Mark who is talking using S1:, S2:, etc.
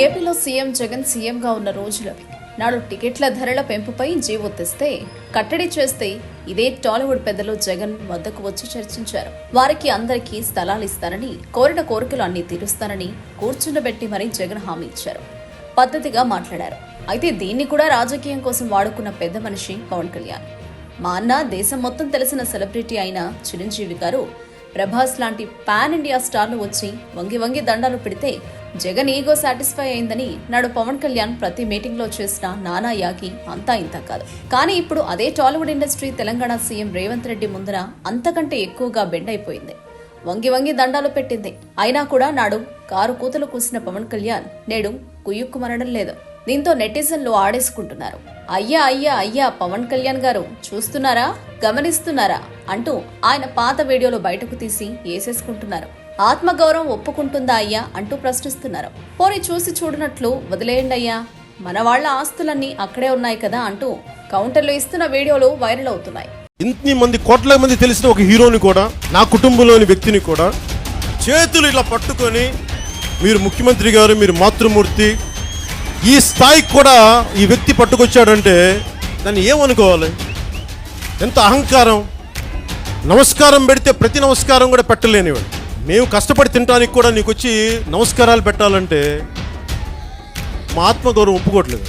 S1: ఏపీలో సీఎం జగన్ సీఎంగా ఉన్న రోజులవి నాడు టికెట్ల ధరల పెంపుపై జీవో తెస్తే కట్టడి చేస్తే ఇదే టాలీవుడ్ పెద్దలు జగన్ వద్దకు వచ్చి చర్చించారు. వారికి అందరికీ స్థలాలు ఇస్తానని కోరిన కోరికలు అన్ని తీరుస్తానని కూర్చుండబెట్టి మరీ జగన్ హామీ ఇచ్చారు. పద్ధతిగా మాట్లాడారు. అయితే దీన్ని కూడా రాజకీయం కోసం వాడుకున్న పెద్ద మనిషి పవన్ కళ్యాణ్. మా అన్న దేశం మొత్తం తెలిసిన సెలబ్రిటీ అయిన చిరంజీవి గారు ప్రభాస్ లాంటి పాన్ ఇండియా స్టార్లు వచ్చి వంగి వంగి దండాలు పెడితే జగన్ ఈగో సాటిస్ఫై అయిందని నాడు పవన్ కళ్యాణ్ ప్రతి మీటింగ్లో చేసిన నానా యాగి అంతా ఇంత కాదు. కానీ ఇప్పుడు అదే Tollywood industry Telangana CM Revanth Reddy ముందర అంతకంటే ఎక్కువగా బెండ్ అయిపోయింది. వంగి వంగి దండాలు పెట్టింది. అయినా కూడా నాడు కారు కూతలు కూసిన పవన్ కళ్యాణ్ నేడు కుయ్యుక్కుమనడం లేదు. దీంతో నెటిజన్లు ఆడేసుకుంటున్నారు. అయ్యా అయ్యా అయ్యా పవన్ కళ్యాణ్ గారు చూస్తున్నారా? గమనిస్తున్నారా? అంటూ ఆయన పాత వీడియోలు బయటకు తీసి వేసేసుకుంటున్నారు. ఆత్మగౌరవం ఒప్పుకుంటుందా అయ్యా? అంటూ ప్రశ్నిస్తున్నారు. పోనీ చూసి చూడనట్లు వదిలేయండి అయ్యా. మన వాళ్ళ ఆస్తులన్నీ అక్కడే ఉన్నాయి కదా అంటూ కౌంటర్లు ఇస్తున్న వీడియోలు వైరల్ అవుతున్నాయి.
S2: ఇన్ని మంది కోట్ల మంది తెలిసిన ఒక హీరోని కూడా నా కుటుంబంలోని వ్యక్తిని కూడా చేతులు ఇలా పట్టుకొని మీరు ముఖ్యమంత్రి గారు మీరు మాతృమూర్తి ఈ స్థాయికి కూడా ఈ వ్యక్తి పట్టుకొచ్చాడంటే దాన్ని ఏమనుకోవాలి? ఎంత అహంకారం? నమస్కారం పెడితే ప్రతి నమస్కారం కూడా పెట్టలేనివాడు. మేము కష్టపడి తినడానికి కూడా నీకు వచ్చి నమస్కారాలు పెట్టాలంటే మా ఆత్మగౌరవం ఒప్పుకోవట్లేదు.